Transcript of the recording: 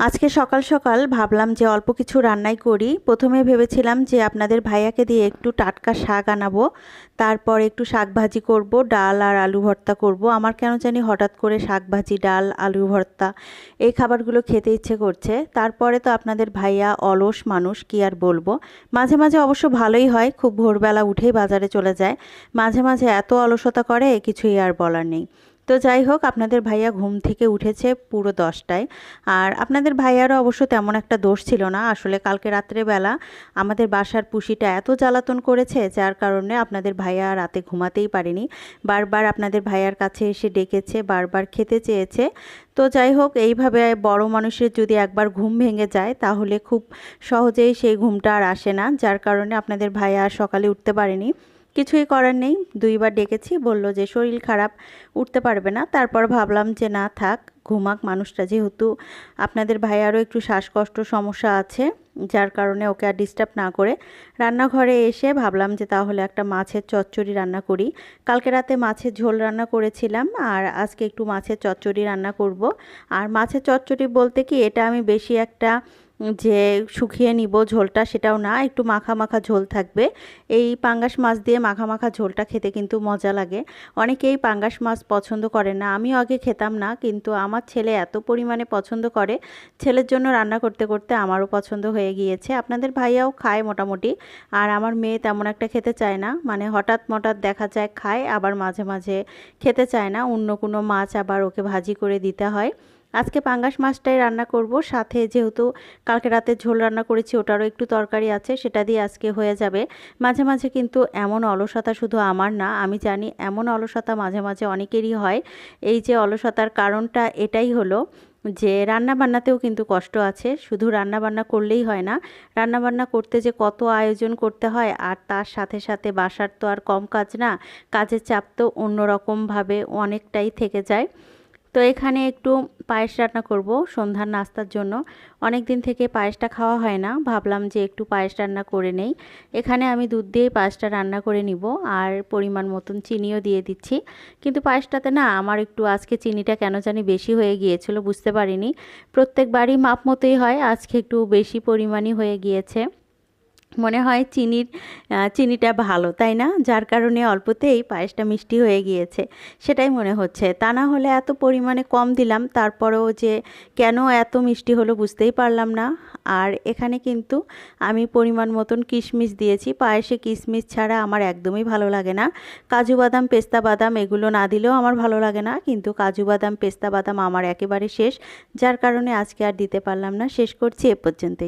আজকে সকাল সকাল ভাবলাম যে অল্প কিছু রান্নাই করি। প্রথমে ভেবেছিলাম যে আপনাদের ভাইয়াকে দিয়ে একটু টাটকা শাক আনাবো। তারপর একটু শাক ভাজি করব, ডাল আর আলু ভর্তা করব। আমার কেন জানি হঠাৎ করে শাক ভাজি, ডাল, আলু ভর্তা এই খাবারগুলো খেতে ইচ্ছে করছে। তারপরে তো আপনাদের ভাইয়া অলস মানুষ, কি আর বলব? মাঝে মাঝে অবশ্য ভালোই হয়, খুব ভোরবেলা উঠেই বাজারে চলে যায়। মাঝে মাঝে এত অলসতা করে, কিছুই আর বলার নেই। তো যাই হোক, আপনাদের ভাইয়া ঘুম থেকে উঠেছে পুরো দশটায়। আর আপনাদের ভাইয়ারও অবশ্য তেমন একটা দোষ ছিল না। আসলে কালকে রাত্রেবেলা আমাদের বাসার পুষিটা এত জ্বালাতন করেছে, যার কারণে আপনাদের ভাইয়া রাতে ঘুমাতেই পারেনি। বারবার আপনাদের ভাইয়ার কাছে এসে ডেকেছে, বারবার খেতে চেয়েছে। তো যাই হোক, এইভাবে বড় মানুষের যদি একবার ঘুম ভেঙে যায়, তাহলে খুব সহজেই সেই ঘুমটা আর আসে না, যার কারণে আপনাদের ভাইয়া সকালে উঠতে পারেনি। কিছুই করার নেই। দুইবার ডেকেছি, বলল যে শরীর খারাপ, উঠতে পারবে না। তারপর ভাবলাম যে না, থাক, ঘুমাক, মানুষটা যেহেতু, আপনাদের ভাইয়ারও একটু শ্বাসকষ্ট সমস্যা আছে, যার কারণে ওকে আর ডিস্টার্ব না করে রান্নাঘরে এসে ভাবলাম যে তাহলে একটা মাছের চচ্চড়ি রান্না করি। কালকে রাতে মাছের ঝোল রান্না করেছিলাম, আর আজকে একটু মাছের চচ্চড়ি রান্না করব। আর মাছের চচ্চড়ি বলতে কি, এটা আমি বেশি একটা যে শুকিয়ে নিব ঝোলটা সেটাও না, একটু মাখা মাখা ঝোল থাকবে। এই পাঙ্গাস মাছ দিয়ে মাখা মাখা ঝোলটা খেতে কিন্তু মজা লাগে। অনেকেই পাঙ্গাস মাছ পছন্দ করে না, আমিও আগে খেতাম না, কিন্তু আমার ছেলে এত পরিমাণে পছন্দ করে, ছেলের জন্য রান্না করতে করতে আমারও পছন্দ হয়ে গিয়েছে। আপনাদের ভাইয়াও খায় মোটামুটি, আর আমার মেয়ে তেমন একটা খেতে চায় না মানে হঠাৎ মঠাৎ দেখা যায় খায়, আবার মাঝে মাঝে খেতে চায় না, অন্য কোনো মাছ আবার ওকে ভাজি করে দিতে হয়। আজকে পাঙ্গাস মাছটাই রান্না করব। সাথে যেহেতু কালকে রাতে ঝোল রান্না করেছি, ওটারও একটু তরকারি আছে, সেটা দিয়ে আজকে হয়ে যাবে। মাঝে মাঝে কিন্তু এমন অলসতা শুধু আমার না, আমি জানি এমন অলসতা মাঝে মাঝে অনেকেরই হয়। এই যে অলসতার কারণটা এটাই হলো যে রান্না বান্নাতেও কিন্তু কষ্ট আছে, শুধু রান্না বান্না করলেই হয় না। রান্না বান্না করতে যে কত আয়োজন করতে হয়, আর তার সাথে সাথে বাসার তো আর কম কাজ না, কাজের চাপ তো অন্যরকমভাবে অনেকটাই থেকে যায়। তো এখানে একটু পায়েস রান্না করব সন্ধ্যার নাস্তার জন্য। অনেক দিন থেকে পায়েসটা খাওয়া হয় না, ভাবলাম যে একটু পায়েস রান্না করে নেই। এখানে আমি দুধ দিয়েই পায়েসটা রান্না করে নিব আর পরিমাণ মতন চিনিও দিয়ে দিচ্ছি। কিন্তু পায়েসটাতে না আমার একটু আজকে চিনিটা কেন জানি বেশি হয়ে গিয়েছিল, বুঝতে পারিনি। প্রত্যেকবারই মাপ মতোই হয়, আজকে একটু বেশি পরিমাণই হয়ে গিয়েছে। মনে হয় চিনির চিনিটা ভালো, তাই না? যার কারণে অল্পতেই পায়েসটা মিষ্টি হয়ে গিয়েছে, সেটাই মনে হচ্ছে। তা না হলে এত পরিমাণে কম দিলাম, তারপরেও যে কেন এত মিষ্টি হলো বুঝতেই পারলাম না। আর এখানে কিন্তু আমি পরিমাণ মতন কিশমিশ দিয়েছি, পায়েসে কিশমিশ ছাড়া আমার একদমই ভালো লাগে না। কাজু বাদাম, পেস্তা বাদাম এগুলো না দিলেও আমার ভালো লাগে না, কিন্তু কাজু বাদাম, পেস্তা বাদাম আমার একেবারে শেষ, যার কারণে আজকে আর দিতে পারলাম না। শেষ করছি এ পর্যন্তই।